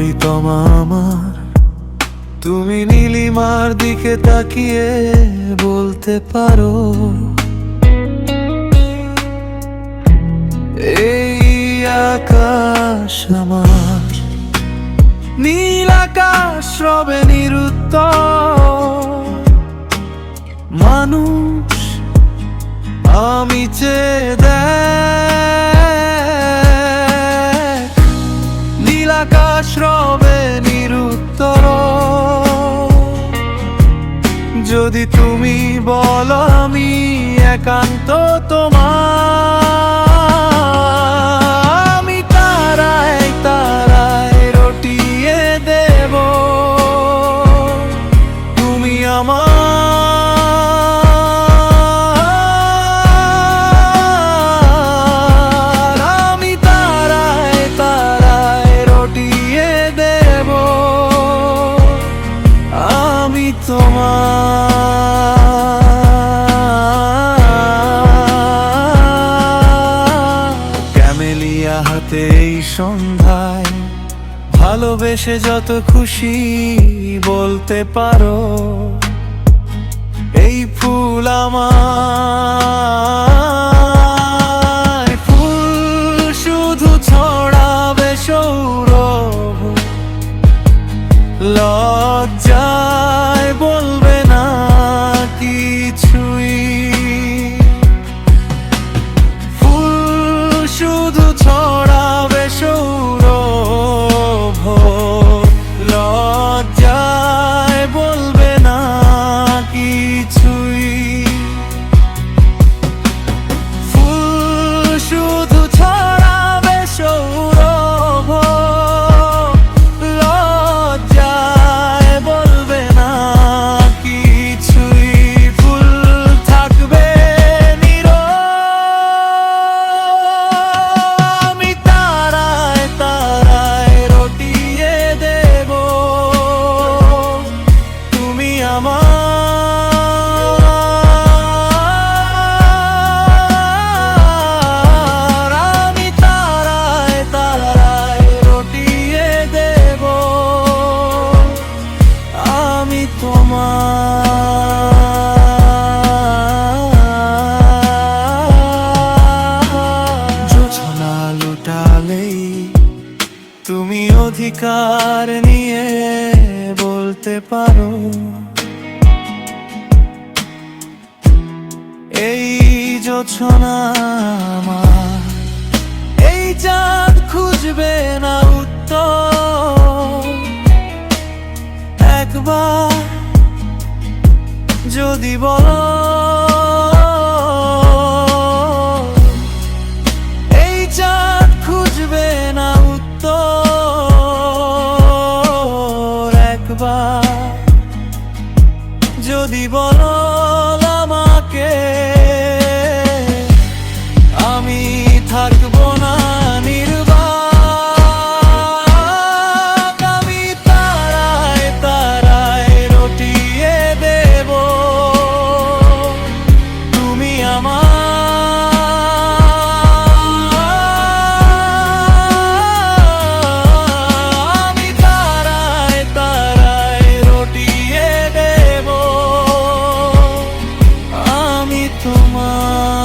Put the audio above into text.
সুন্দরী আমার। তুমি নীলিমার দিকে তাকিয়ে বলতে পারো। এই আকাশ আমার। নীল আকাশ রবে নিরুত্তর। তুমি বলো আমি একান্ত তোমার। হাতে এই সন্ধ্যায় ভালোবেসে যত খুশি বলতে পারো, এই ফুল আমার ফুল শুধু ছড়াবে সৌরভ তুমি অধিকার নিয়ে বলতে পারো। এই যোছনা এই চাঁদ খুঁজবে না উত্তর। একবার যদি বলো যদি বলো তোমার